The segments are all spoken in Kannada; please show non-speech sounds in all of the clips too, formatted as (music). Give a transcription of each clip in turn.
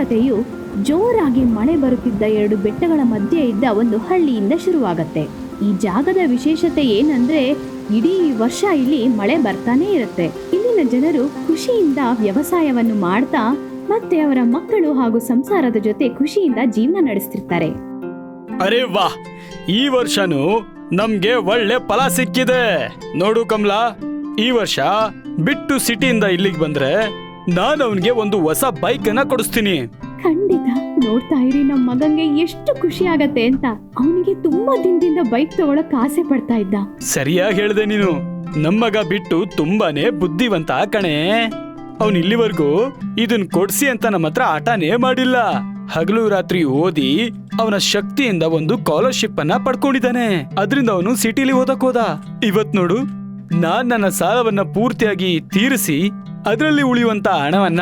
ಕಥೆಯು ಜೋರಾಗಿ ಮಳೆ ಬರುತ್ತಿದ್ದ ಎರಡು ಬೆಟ್ಟಗಳ ಮಧ್ಯೆ ಇದ್ದ ಒಂದು ಹಳ್ಳಿಯಿಂದ ಶುರುವಾಗತ್ತೆ. ಈ ಜಾಗದ ವಿಶೇಷತೆ ಏನಂದ್ರೆ ಇಡೀ ವರ್ಷ ಇಲ್ಲಿ ಮಳೆ ಬರ್ತಾನೆ ಇರುತ್ತೆ. ಇಲ್ಲಿನ ಜನರು ಖುಷಿಯಿಂದ ವ್ಯವಸಾಯವನ್ನು ಮಾಡ್ತಾ ಮತ್ತೆ ಅವರ ಮಕ್ಕಳು ಹಾಗೂ ಸಂಸಾರದ ಜೊತೆ ಖುಷಿಯಿಂದ ಜೀವನ ನಡೆಸ್ತಿರ್ತಾರೆ. ಅರೆ ವಾ! ಈ ವರ್ಷನೂ ನಮ್ಗೆ ಒಳ್ಳೆ ಫಲ ಸಿಕ್ಕಿದೆ. ನೋಡು ಕಮಲಾ, ಈ ವರ್ಷ ಬಿಟ್ಟು ಸಿಟಿಯಿಂದ ಇಲ್ಲಿಗೆ ಬಂದ್ರೆ ನಾನು ಅವನಿಗೆ ಒಂದು ಹೊಸ ಬೈಕ್ ಅನ್ನ ಕೊಡಿಸ್ತೀನಿ. ಖಂಡಿತ. ನೋಡ್ತಾ ಇರಿ ನಮ್ಮ ಮಗಂಗೆ ಎಷ್ಟು ಖುಷಿ ಆಗತ್ತೆ ಅಂತ. ಅವನಿಗೆ ತುಂಬಾ ದಿನದಿಂದ ಬೈಕ್ ತಗೊಳಕ್ ಆಸೆ ಪಡ್ತಾ ಇದ್ದ. ಸರಿಯಾಗಿ ಹೇಳ್ದೆ ನೀನು. ನಮ್ಮಗ ಬಿಟ್ಟು ತುಂಬಾನೇ ಬುದ್ಧಿವಂತ ಕಣೆ. ಅವನ್ ಇಲ್ಲಿವರೆಗೂ ಇದನ್ ಕೊಡ್ಸಿ ಅಂತ ನಮ್ಮ ಹತ್ರ ಆಟನೇ ಮಾಡಿಲ್ಲ. ಹಗಲು ರಾತ್ರಿ ಓದಿ ಅವನ ಶಕ್ತಿಯಿಂದ ಒಂದು ಸ್ಕಾಲರ್ಶಿಪ್ ಅನ್ನ ಪಡ್ಕೊಂಡಿದ್ದಾನೆ. ಅದರಿಂದ ಅವನು ಸಿಟಿಲಿ ಓದಕ್ ಹೋದ. ಇವತ್ ನೋಡು ನಾನ್ ನನ್ನ ಸಾಲವನ್ನ ಪೂರ್ತಿಯಾಗಿ ತೀರಿಸಿ ಅದರಲ್ಲಿ ಉಳಿಯುವಂತ ಹಣವನ್ನ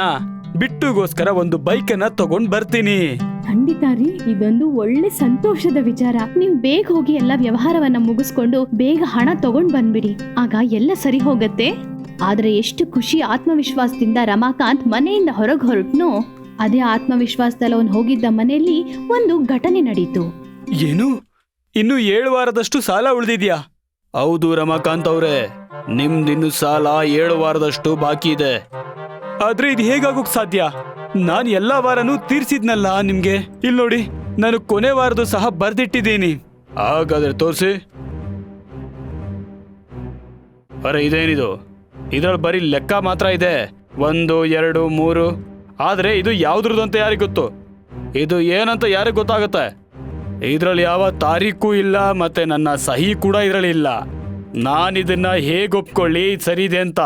ಬಿಟ್ಟುಗೋಸ್ಕರ ಒಂದು ಬೈಕ್ ಅನ್ನ ತಗೊಂಡ್ ಬರ್ತೀನಿ. ಖಂಡಿತ ರೀ ಇದೊಂದು ಒಳ್ಳೆ ಸಂತೋಷದ ವಿಚಾರ. ನೀವು ಬೇಗ ಹೋಗಿ ಎಲ್ಲ ವ್ಯವಹಾರವನ್ನ ಮುಗಿಸ್ಕೊಂಡು ಬೇಗ ಹಣ ತಗೊಂಡ್ ಬಂದ್ಬಿಡಿ. ಆಗ ಎಲ್ಲ ಸರಿ ಹೋಗತ್ತೆ. ಆದ್ರೆ ಎಷ್ಟು ಖುಷಿ ಆತ್ಮವಿಶ್ವಾಸದಿಂದ ರಮಾಕಾಂತ್ ಮನೆಯಿಂದ ಹೊರಗೆ ಹೊರಟ್ನು ಅದೇ ಆತ್ಮವಿಶ್ವಾಸದಲ್ಲಿ ಅವನು ಹೋಗಿದ್ದ ಮನೆಯಲ್ಲಿ ಒಂದು ಘಟನೆ ನಡೀತು. ಏನು? ಇನ್ನು ಏಳು ವಾರದಷ್ಟು ಸಾಲ ಉಳಿದಿದ್ಯಾ? ಹೌದು ರಮಾಕಾಂತ್ ಅವ್ರೆ. ನಿಮ್ದಿನ್ನು ಸಾಲ ಏಳು ವಾರದಷ್ಟು ಬಾಕಿ ಇದೆ. ಆದ್ರೆ ಇದು ಹೇಗಾಗೋಕ್ ಸಾಧ್ಯ? ನಾನ್ ಎಲ್ಲಾ ವಾರನೂ ತೀರ್ಸಿದ್ನಲ್ಲ ನಿಮ್ಗೆ? ಇಲ್ಲಿ ನೋಡಿ ನಾನು ಕೊನೆ ವಾರದ್ದು ಸಹ ಬರ್ದಿಟ್ಟಿದ್ದೀನಿ. ಹಾಗಾದ್ರೆ ತೋರಿಸಿ. ಅರೆ ಇದೇನಿದು? ಇದ್ರಲ್ಲಿ ಬರೀ ಲೆಕ್ಕ ಮಾತ್ರ ಇದೆ. ಒಂದು ಎರಡು ಮೂರು. ಆದ್ರೆ ಇದು ಯಾವ್ದ್ರದ್ದು ಅಂತ ಯಾರಿಗೆ ಗೊತ್ತು? ಇದು ಏನಂತ ಯಾರಿಗೆ ಗೊತ್ತಾಗುತ್ತೆ? ಇದ್ರಲ್ಲಿ ಯಾವ ತಾರೀಕು ಇಲ್ಲ ಮತ್ತೆ ನನ್ನ ಸಹಿ ಕೂಡ ಇದರಲ್ಲಿ ಇಲ್ಲ. ನಾನು ಇದನ್ನ ಹೇಗೆ ಒಪ್ಕೊಳ್ಳಿ ಇದ್ ಸರಿ ಇದೆ ಅಂತ.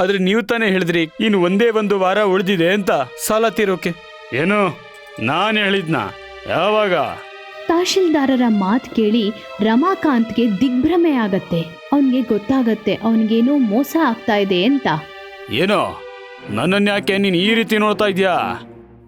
ಆದ್ರೆ ನೀವು ತಾನೇ ಹೇಳಿದ್ರಿ ಇನ್ನು ಒಂದೇ ಒಂದು ವಾರ ಉಳಿದಿದೆ ಅಂತ. ಸಾಲ ತೀರೋಕೆ. ಏನು? ನಾನು ಹೇಳಿದ್ನ? ಯಾವಾಗ? ತಹಶೀಲ್ದಾರರ ಮಾತು ಕೇಳಿ ರಮಾಕಾಂತ್ಗೆ ದಿಗ್ಭ್ರಮೆ ಆಗತ್ತೆ ಅವನ್ಗೆ ಗೊತ್ತಾಗತ್ತೆ ಅವನಿಗೇನೋ ಮೋಸ ಆಗ್ತಾ ಇದೆ ಅಂತ. ಏನೋ? ನನ್ನನ್ನ ಯಾಕೆ ನೀನು ಈ ರೀತಿ ನೋಡ್ತಾ ಇದ್ಯಾ?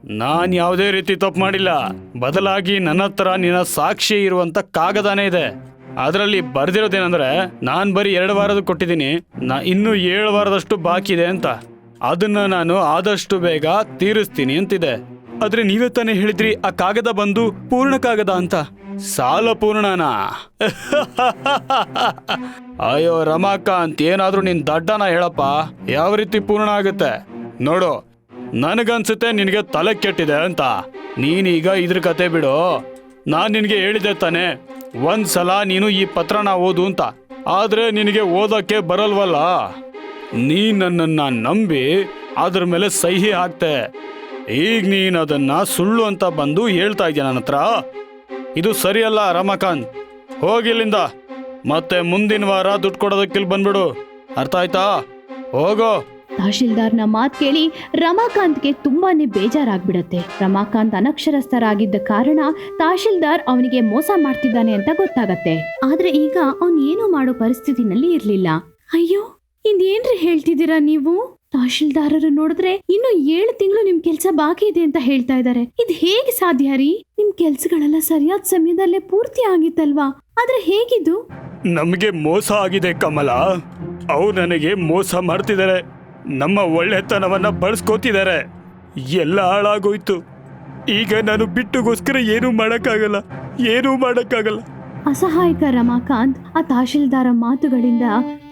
ನಾನು ಯಾವುದೇ ರೀತಿ ತಪ್ಪು ಮಾಡಿಲ್ಲ. ಬದಲಾಗಿ ನನ್ನ ಹತ್ರ ನಿನ್ನ ಸಾಕ್ಷಿ ಇರುವಂತ ಕಾಗದಾನೇ ಇದೆ. ಅದರಲ್ಲಿ ಬರ್ದಿರೋದೇನಂದ್ರೆ, ನಾನು ಬರೀ ಎರಡು ವಾರದ ಕೊಟ್ಟಿದ್ದೀನಿ, ನಾ ಇನ್ನೂ ಏಳು ವಾರದಷ್ಟು ಬಾಕಿ ಇದೆ ಅಂತ. ಅದನ್ನ ನಾನು ಆದಷ್ಟು ಬೇಗ ತೀರಿಸ್ತೀನಿ ಅಂತಿದೆ. ಆದ್ರೆ ನೀವೇ ತಾನೇ ಹೇಳಿದ್ರಿ, ಆ ಕಾಗದ ಬಂದು ಪೂರ್ಣ ಕಾಗದ ಅಂತ. ಸಾಲ ಪೂರ್ಣನಾ? (laughs) ಅಯ್ಯೋ, ರಮಾಕಾಂತ್, ಏನಾದ್ರೂ ನಿನ್ ದಡ್ಡನ ಹೇಳಪ್ಪ. ಯಾವ ರೀತಿ ಪೂರ್ಣ ಆಗುತ್ತೆ? ನೋಡು, ನನಗನ್ಸುತ್ತೆ ನಿನಗೆ ತಲೆ ಕೆಟ್ಟಿದೆ ಅಂತ. ನೀನೀಗ ಇದ್ರ ಕತೆ ಬಿಡು. ನಾನು ನಿನಗೆ ಹೇಳಿದೆ ತಾನೆ. ಒಂದ್ ಸಲ ನೀನು ಈ ಪತ್ರನ ಓದು ಅಂತ. ಆದ್ರೆ ನಿನಗೆ ಓದಕ್ಕೆ ಬರಲ್ವಲ್ಲ? ನೀ ನನ್ನನ್ನ ನಂಬಿ ಅದ್ರ ಮೇಲೆ ಸಹಿ ಹಾಕ್ತೆ. ಈಗ ನೀನ್ ಅದನ್ನ ಸುಳ್ಳು ಅಂತ ಬಂದು ಹೇಳ್ತಾ ಇದೆಯಾ ನನ್ನ ಹತ್ರ? ಇದು ಸರಿಯಲ್ಲ ರಮಾಕಾಂತ್. ಹೋಗಿಲ್ಲಿಂದ ಮತ್ತೆ ಮುಂದಿನ ವಾರ ದುಡ್ಡು ಕೊಡೋದಕ್ಕಿಲ್ಲಿ ಬಂದ್ಬಿಡು. ಅರ್ಥ ಆಯ್ತಾ? ಹೋಗೋ. ತಹಶೀಲ್ದಾರ್ನ ಮಾತು ಕೇಳಿ ರಮಾಕಾಂತ್ಗೆ ತುಂಬಾನೇ ಬೇಜಾರಾಗ್ಬಿಡತ್ತೆ. ರಮಾಕಾಂತ್ ಅನಕ್ಷರಸ್ಥರಾಗಿದ್ದ ಕಾರಣ ತಹಶೀಲ್ದಾರ್ ಅವನಿಗೆ ಮೋಸ ಮಾಡ್ತಿದ್ದಾನೆ ಅಂತ ಗೊತ್ತಾಗತ್ತೆ. ಆದ್ರೆ ಈಗ ಅವನ್ ಏನು ಮಾಡೋ ಪರಿಸ್ಥಿತಿನಲ್ಲಿ ಇರ್ಲಿಲ್ಲ. ಅಯ್ಯೋ ಇದೇನ್ರಿ ಹೇಳ್ತಿದ್ದೀರಾ ನೀವು? ತಹಶೀಲ್ದಾರರು ನೋಡಿದ್ರೆ ಇನ್ನು ಏಳು ತಿಂಗಳು ನಿಮ್ ಕೆಲ್ಸ ಬಾಕಿ ಇದೆ ಅಂತ ಹೇಳ್ತಾ ಇದ್ದಾರೆ ಇದು ಹೇಗೆ ಸಾಧ್ಯ ರೀ? ನಿಮ್ ಕೆಲ್ಸಗಳೆಲ್ಲ ಸರಿಯಾದ ಸಮಯದಲ್ಲೇ ಪೂರ್ತಿ ಆಗಿತ್ತಲ್ವಾ? ಆದ್ರೆ ಹೇಗಿದು ನಮಗೆ ಮೋಸ ಆಗಿದೆ ಕಮಲ. ಅವ್ರು ನನಗೆ ಮೋಸ ಮಾಡ್ತಿದ್ದಾರೆ. ನಮ್ಮ ಒಳ್ಳೆತನವನ್ನ ಬಳಸ್ಕೋತಿದ್ದಾರೆ. ಎಲ್ಲ ಹಾಳಾಗೋಯ್ತು. ಈಗ ನಾನು ಬಿಟ್ಟುಗೋಸ್ಕರ ಏನೂ ಮಾಡೋಕ್ಕಾಗಲ್ಲ. ಏನೂ ಮಾಡೋಕ್ಕಾಗಲ್ಲ. ಅಸಹಾಯಕ ರಮಾಕಾಂತ್, ಆ ತಹಶೀಲ್ದಾರ ಮಾತುಗಳಿಂದ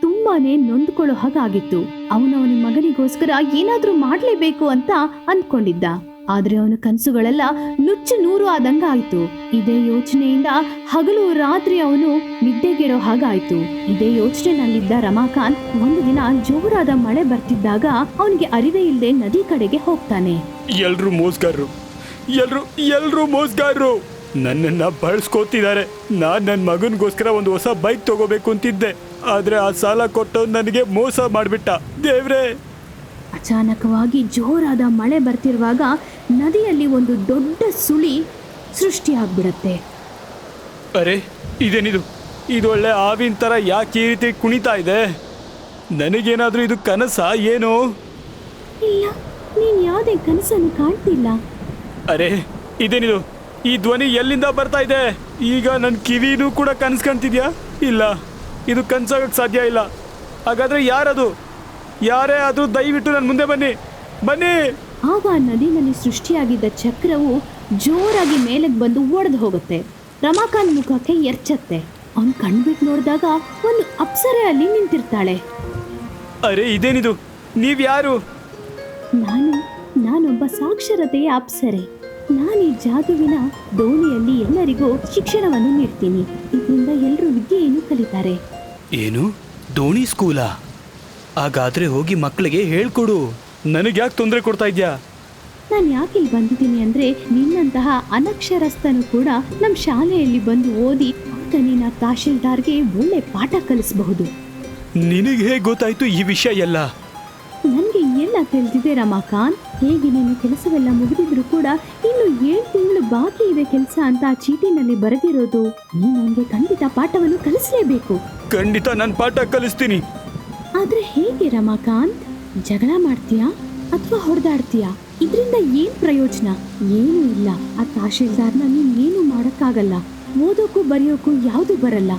ತುಂಬಾನೇ ನೊಂದ್ಕೊಳ್ಳೋ ಹಾಗಾಗಿತ್ತು. ಅವನವನ ಮಗನಿಗೋಸ್ಕರ ಏನಾದ್ರೂ ಮಾಡ್ಲೇಬೇಕು ಅಂತ ಅಂದ್ಕೊಂಡಿದ್ದ ಆದ್ರೆ ಅವನ ಕನಸುಗಳೆಲ್ಲ ನುಚ್ಚು ನೂರು ಆದಂಗ ಆಯ್ತು. ಇದೇ ಯೋಚನೆಯಿಂದ ಹಗಲು ರಾತ್ರಿ ಅವನು ನಿದ್ದೆಗೆಡೋ ಹಾಗಾಯ್ತು ಇದೇ ಯೋಚನೆನಲ್ಲಿದ್ದ ರಮಾಕಾಂತ್ ಒಂದು ದಿನ ಜೋರಾದ ಮಳೆ ಬರ್ತಿದ್ದಾಗ ಅವನಿಗೆ ಅರಿವೇ ಇಲ್ಲದೆ ನದಿ ಕಡೆಗೆ ಹೋಗ್ತಾನೆ. ಎಲ್ರು ಮೋಸ್ಗಾರರು. ಎಲ್ರು ಎಲ್ರು ಮೋಸ್ಗಾರರು. ನನ್ನನ್ನ ಬಳಸ್ಕೋತಿದ್ದಾರೆ. ನಾನ್ ನನ್ನ ಮಗನಿಗೋಸ್ಕರ ಒಂದು ಹೊಸ ಬೈಕ್ ತಗೋಬೇಕು ಅಂತಿದ್ದೆ. ಆದ್ರೆ ಆ ಸಾಲ ಕೊಟ್ಟು ನನಗೆ ಮೋಸ ಮಾಡ್ಬಿಟ್ಟ. ದೇವ್ರೆ! ಅಚಾನಕವಾಗಿ ಜೋರಾದ ಮಳೆ ಬರ್ತಿರುವಾಗ ನದಿಯಲ್ಲಿ ಒಂದು ದೊಡ್ಡ ಸುಳಿ ಸೃಷ್ಟಿಯಾಗ್ಬಿಡತ್ತೆ. ಅರೆ ಇದೇನಿದು? ಇದು ಒಳ್ಳೆ ಆವಿನ ಥರ ಯಾಕೆ ಈ ರೀತಿ ಕುಣಿತಾ ಇದೆ? ನನಗೇನಾದರೂ ಇದು ಕನಸ ಏನು? ಇಲ್ಲ ನೀನ್ ಯಾವುದೇ ಕನಸನ್ನು ಕಾಣ್ತಿಲ್ಲ. ಅರೆ ಇದೇನಿದು? ಈ ಧ್ವನಿ ಎಲ್ಲಿಂದ ಬರ್ತಾ ಇದೆ? ಈಗ ನನ್ನ ಕಿವಿನೂ ಕೂಡ ಕನಸು ಕಾಣ್ತಿದ್ಯಾ? ಇಲ್ಲ ಇದು ಕನ್ಸಾಗಕ್ಕೆ ಸಾಧ್ಯ ಇಲ್ಲ. ಹಾಗಾದ್ರೆ ಯಾರದು? ಯಾರೇ ಆದರೂ ದಯವಿಟ್ಟು ನನ್ನ ಮುಂದೆ ಬನ್ನಿ. ಬನ್ನಿ! ಆಗ ಆ ನದಿನಲ್ಲಿ ಸೃಷ್ಟಿಯಾಗಿದ್ದ ಚಕ್ರವು ಜೋರಾಗಿ ಮೇಲಕ್ಕೆ ಬಂದು ಒಡೆದು ಹೋಗುತ್ತೆ. ರಮಾಕಾಂತ್ ಮುಖಕ್ಕೆ ಎರ್ಚತ್ತೆ. ಅವ್ನು ಕಣ್ಬಿಟ್ಟು ನೋಡಿದಾಗ ಒಂದು ಅಪ್ಸರೆ ಅಲ್ಲಿ ನಿಂತಿರ್ತಾಳೆ. ಅರೆ ಇದೇನಿದು? ನೀವ್ಯಾರು? ನಾನು ನಾನೊಬ್ಬ ಸಾಕ್ಷರತೆಯ ಅಪ್ಸರೆ. ನಾನು ಈ ಜಾದುವಿನ ದೋಣಿಯಲ್ಲಿ ಎಲ್ಲರಿಗೂ ಶಿಕ್ಷಣವನ್ನು ನೀಡ್ತೀನಿ. ಇದರಿಂದ ಎಲ್ಲರೂ ವಿದ್ಯೆಯನ್ನು ಕಲಿತಾರೆ. ಏನು? ದೋಣಿ ಸ್ಕೂಲಾ? ಹಾಗಾದ್ರೆ ಹೋಗಿ ಮಕ್ಕಳಿಗೆ ಹೇಳ್ಕೊಡು. ನನಗೆ ಯಾಕೆ ತೊಂದರೆ ಕೊಡ್ತಾ ಇದ್ಯಾ? ನಾನು ಯಾಕೆ ಇಲ್ಲಿ ಬಂದಿದ್ದೀನಿ ಅಂದ್ರೆ ನಿನ್ನಂತಹ ಅನಕ್ಷರಸ್ಥನು ಕೂಡ ನಮ್ಮ ಶಾಲೆಯಲ್ಲಿ ಬಂದು ಓದಿ ಆಗ ನಿನ್ನ ತಹಶೀಲ್ದಾರ್ಗೆ ಒಳ್ಳೆ ಪಾಠ ಕಲಿಸಬಹುದು. ನಿನಗೆ ಹೇಗೆ ಗೊತ್ತಾಯ್ತು ಈ ವಿಷಯ ಎಲ್ಲ? ನನಗೆ ಎಲ್ಲ ತಿಳಿದಿದೆ ರಮಾಕಾಂತ್. ಹೇಗೆ ನೀನು ಕೆಲಸವೆಲ್ಲ ಮುಗಿದಿದ್ರು ಕೂಡ ಇನ್ನು ಏಳು ತಿಂಗಳು ಬಾಕಿ ಇದೆ ಕೆಲಸ ಅಂತ ಆ ಚೀಟಿನಲ್ಲಿ ಬರೆದಿರೋದು. ನೀನು ನನಗೆ ಖಂಡಿತ ಪಾಠವನ್ನು ಕಲಿಸಲೇಬೇಕು. ಖಂಡಿತ ನಾನು ಪಾಠ ಕಲಿಸ್ತೀನಿ. ಆದ್ರೆ ಹೇಗೆ ರಮಾಕಾಂತ್? ಜಗಳ ಮಾಡ್ತೀಯಾ ಅಥವಾ ಹೊಡೆದಾಡ್ತೀಯಾ? ಇದರಿಂದ ಏನ್ ಪ್ರಯೋಜನ? ಏನೂ ಇಲ್ಲ. ಆ ತಹಶೀಲ್ದಾರ್ನ ನೀನೇನು ಮಾಡೋಕ್ಕಾಗಲ್ಲ. ಓದೋಕ್ಕೂ ಬರೆಯೋಕ್ಕೂ ಯಾವುದು ಬರಲ್ಲ.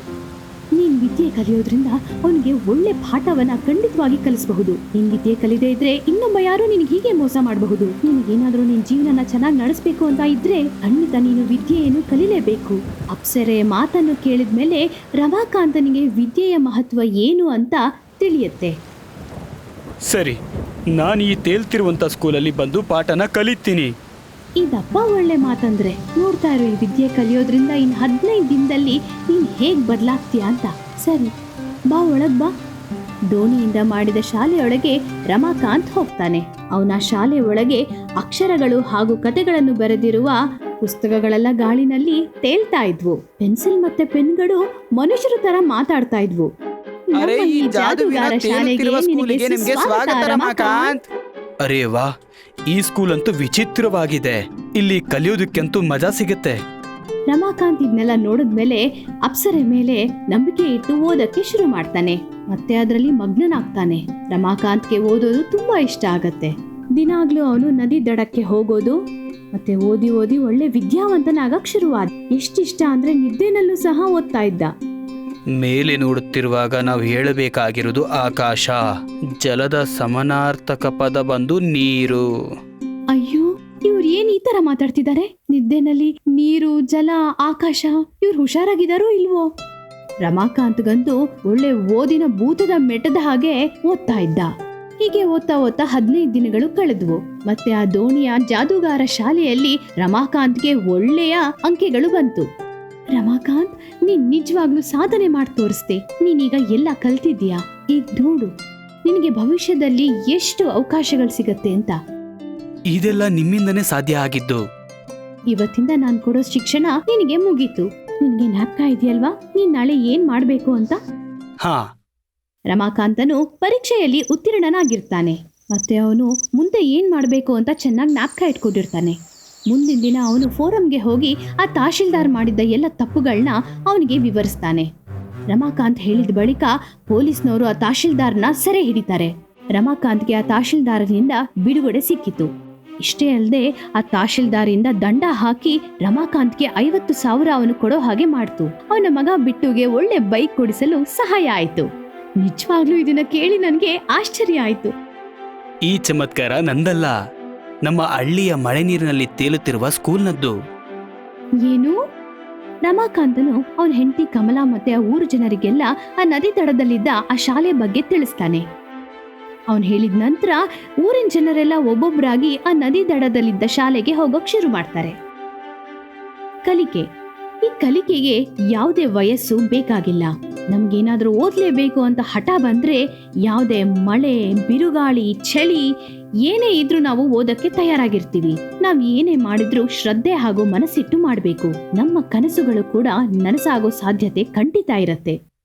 ನೀನ್ ವಿದ್ಯೆ ಕಲಿಯೋದ್ರಿಂದ ಅವನಿಗೆ ಒಳ್ಳೆ ಪಾಠವನ್ನ ಖಂಡಿತವಾಗಿ ಕಲಿಸಬಹುದು. ನಿನ್ ವಿದ್ಯೆ ಕಲಿದೇ ಇದ್ರೆ ಇನ್ನೊಬ್ಬ ಯಾರು ನಿನಗೆ ಹೀಗೆ ಮೋಸ ಮಾಡಬಹುದು. ಏನಾದರೂ ನಿನ್ ಜೀವನ ಚೆನ್ನಾಗಿ ನಡೆಸಬೇಕು ಅಂತ ಇದ್ರೆ ಖಂಡಿತ ನೀನು ವಿದ್ಯೆಯನ್ನು ಕಲಿಲೇಬೇಕು. ಅಪ್ಸರೆ ಮಾತನ್ನು ಕೇಳಿದ್ಮೇಲೆ ರಮಾಕಾಂತನಿಗೆ ವಿದ್ಯೆಯ ಮಹತ್ವ ಏನು ಅಂತ ತಿಳಿಯುತ್ತೆ. ಸರಿ, ನಾನು ಈ ತೇಲ್ತಿರುವಂಥ ಸ್ಕೂಲಲ್ಲಿ ಬಂದು ಪಾಠನ ಕಲಿತೀನಿ. ಇದಪ್ಪ ಒಳ್ಳೆ ಮಾತಂದ್ರೆ, ನೋಡ್ತಾ ಇರೋ ಈ ವಿದ್ಯೆ ಕಲಿಯೋದ್ರಿಂದ ಇನ್ ಹದಿನೈದು ದಿನದಲ್ಲಿ ನೀನ್ ಹೇಗ್ ಬದಲಾಗ್ತೀಯ ಅಂತ. ಸರಿ, ಬಾ ಒಳಗ್ ಬಾ. ದೋಣಿಯಿಂದ ಮಾಡಿದ ಶಾಲೆಯೊಳಗೆ ರಮಾಕಾಂತ್ ಹೋಗ್ತಾನೆ. ಅವನ ಶಾಲೆ ಒಳಗೆ ಅಕ್ಷರಗಳು ಹಾಗೂ ಕತೆಗಳನ್ನು ಬರೆದಿರುವ ಪುಸ್ತಕಗಳೆಲ್ಲ ಗಾಳಿನಲ್ಲಿ ತೇಲ್ತಾ ಇದ್ವು. ಪೆನ್ಸಿಲ್ ಮತ್ತೆ ಪೆನ್ಗಳು ಮನುಷ್ಯರ ತರ ಮಾತಾಡ್ತಾ ಇದ್ವು. ಅರೆ ಈ ಈ ಜಾದುವಿನ ತೇಲುತ್ತಿರುವ ಸ್ಕೂಲಿಗೆ ನಿಮ್ಗೆ ಸ್ವಾಗತ ರಮಾಕಾಂತ್. ಅರೇ ವಾ ಈ ಸ್ಕೂಲ್ ಅಂತೂ ವಿಚಿತ್ರವಾಗಿದೆ. ಇಲ್ಲಿ ಕಲಿಯೋದಕ್ಕಂತೂ ಮಜಾ ಸಿಗುತ್ತೆ. ರಮಾಕಾಂತ್ ಇದನ್ನೆಲ್ಲ ನೋಡಿದ್ಮೇಲೆ ಅಪ್ಸರೆ ಮೇಲೆ ನಂಬಿಕೆ ಇಟ್ಟು ಓದಕ್ಕೆ ಶುರು ಮಾಡ್ತಾನೆ. ಮತ್ತೆ ಅದರಲ್ಲಿ ಮಗ್ನನಾಗ್ತಾನೆ. ರಮಾಕಾಂತ್ಗೆ ಓದೋದು ತುಂಬಾ ಇಷ್ಟ ಆಗತ್ತೆ. ದಿನಾಗ್ಲೂ ಅವನು ನದಿ ದಡಕ್ಕೆ ಹೋಗೋದು ಮತ್ತೆ ಓದಿ ಓದಿ ಒಳ್ಳೆ ವಿದ್ಯಾವಂತನಾಗಕ್ ಶುರುವಾದ. ಎಷ್ಟಿಷ್ಟ ಅಂದ್ರೆ ನಿದ್ದೆನಲ್ಲೂ ಸಹ ಓದ್ತಾ ಇದ್ದ. ಮೇಲೆ ನೋಡುತ್ತಿರುವಾಗ ನಾವು ಹೇಳಬೇಕಾಗಿರುವುದು ಆಕಾಶ. ಜಲದ ಸಮನಾರ್ಥಕ ಪದ ಬಂದು ನೀರು. ಅಯ್ಯೋ, ಇವ್ರು ಏನ್ ಈ ತರ ಮಾತಾಡ್ತಿದ್ದಾರೆ? ನಿದ್ದೆನಲ್ಲಿ ನೀರು, ಜಲ, ಆಕಾಶ, ಇವ್ರು ಹುಷಾರಾಗಿದಾರೋ ಇಲ್ವೋ? ರಮಾಕಾಂತ್ಗಂತೂ ಒಳ್ಳೆ ಓದಿನ ಭೂತದ ಮೆಟದ ಹಾಗೆ ಓದ್ತಾ ಇದ್ದ. ಹೀಗೆ ಓದ್ತಾ ಓದ್ತಾ ಹದಿನೈದು ದಿನಗಳು ಕಳೆದ್ವು. ಮತ್ತೆ ಆ ದೋಣಿಯ ಜಾದೂಗಾರ ಶಾಲೆಯಲ್ಲಿ ರಮಾಕಾಂತ್ಗೆ ಒಳ್ಳೆಯ ಅಂಕೆಗಳು ಬಂತು. ರಮಾಕಾಂತ್ ನೀನ್ ನಿಜವಾಗ್ಲೂ ಸಾಧನೆ ಮಾಡಿ ತೋರಿಸ್ದೆ. ನೀನೀಗ ಎಲ್ಲ ಕಲ್ತಿದ್ಯಾ ಈಗ ನೋಡು. ನಿನಗೆ ಭವಿಷ್ಯದಲ್ಲಿ ಎಷ್ಟು ಅವಕಾಶಗಳು ಸಿಗತ್ತೆ ಅಂತ. ಇದೆಲ್ಲ ನಿಮ್ಮಿಂದನೇ ಸಾಧ್ಯ ಆಗಿದ್ದು. ಇವತ್ತಿಂದ ನಾನ್ ಕೊಡೋ ಶಿಕ್ಷಣ ನಿನಗೆ ಮುಗೀತು. ನಿನಗೆ ಜ್ಞಾಪಕ ಇದೆಯಲ್ವಾ? ನೀನ್ ನಾಳೆ ಏನ್ ಮಾಡ್ಬೇಕು ಅಂತ? ಹಾ. ರಮಾಕಾಂತನು ಪರೀಕ್ಷೆಯಲ್ಲಿ ಉತ್ತೀರ್ಣನಾಗಿರ್ತಾನೆ. ಮತ್ತೆ ಅವನು ಮುಂದೆ ಏನ್ ಮಾಡ್ಬೇಕು ಅಂತ ಚೆನ್ನಾಗಿ ಜ್ಞಾಪಕ ಇಟ್ಕೊಂಡಿರ್ತಾನೆ. ಮುಂದಿನ ದಿನ ಅವನು ಫೋರಂಗೆ ಹೋಗಿ ಆ ತಹಶೀಲ್ದಾರ್ ಮಾಡಿದ್ದ ಎಲ್ಲ ತಪ್ಪುಗಳನ್ನ ಅವನಿಗೆ ವಿವರಿಸ್ತಾನೆ. ರಮಾಕಾಂತ್ ಹೇಳಿದ ಬಳಿಕ ಪೊಲೀಸ್ನವರು ಆ ತಹಶೀಲ್ದಾರ್ನ ಸೆರೆ ಹಿಡಿತಾರೆ. ರಮಾಕಾಂತ್ಗೆ ಆ ತಹಶೀಲ್ದಾರನಿಂದ ಬಿಡುಗಡೆ ಸಿಕ್ಕಿತು. ಇಷ್ಟೇ ಅಲ್ಲದೆ ಆ ತಹಶೀಲ್ದಾರಿಂದ ದಂಡ ಹಾಕಿ ರಮಾಕಾಂತ್ಗೆ ಐವತ್ತು ಸಾವಿರ ಅವನು ಕೊಡೋ ಹಾಗೆ ಮಾಡ್ತು. ಅವನ ಮಗ ಬಿಟ್ಟುಗೆ ಒಳ್ಳೆ ಬೈಕ್ ಕೊಡಿಸಲು ಸಹಾಯ ಆಯಿತು. ನಿಜವಾಗ್ಲೂ ಇದನ್ನ ಕೇಳಿ ನನಗೆ ಆಶ್ಚರ್ಯ ಆಯಿತು. ಈ ಚಮತ್ಕಾರ ನಂದಲ್ಲ. ನಮ್ಮ ಹಳ್ಳಿಯ ಮಳೆ ನೀರಿನಲ್ಲಿ ತೇಲುತ್ತಿರುವ ಸ್ಕೂಲ್ನದ್ದು. ಏನು? ರಮಾಕಾಂತನು ಅವನ ಹೆಂಡತಿ ಕಮಲಾ ಮತ್ತೆ ಆ ಊರು ಜನರಿಗೆಲ್ಲ ಆ ನದಿ ದಡದಲ್ಲಿದ್ದ ಆ ಶಾಲೆ ಬಗ್ಗೆ ತಿಳಿಸ್ತಾನೆ. ಅವನು ಹೇಳಿದ ನಂತರ ಊರಿನ ಜನರೆಲ್ಲ ಒಬ್ಬೊಬ್ಬರಾಗಿ ಆ ನದಿ ದಡದಲ್ಲಿದ್ದ ಶಾಲೆಗೆ ಹೋಗೋಕ್ ಶುರು ಮಾಡ್ತಾರೆ. ಕಲಿಕೆ. ಈ ಕಲಿಕೆಗೆ ಯಾವುದೇ ವಯಸ್ಸು ಬೇಕಾಗಿಲ್ಲ. ನಮ್ಗೇನಾದ್ರೂ ಓದಲೇಬೇಕು ಅಂತ ಹಠ ಬಂದ್ರೆ ಯಾವುದೇ ಮಳೆ, ಬಿರುಗಾಳಿ, ಚಳಿ, ಏನೇ ಇದ್ರೂ ನಾವು ಓದಕ್ಕೆ ತಯಾರಾಗಿರ್ತೀವಿ. ನಾವು ಏನೇ ಮಾಡಿದ್ರೂ ಶ್ರದ್ಧೆ ಹಾಗೂ ಮನಸ್ಸಿಟ್ಟು ಮಾಡಬೇಕು. ನಮ್ಮ ಕನಸುಗಳು ಕೂಡ ನನಸಾಗೋ ಸಾಧ್ಯತೆ ಖಂಡಿತ ಇರತ್ತೆ.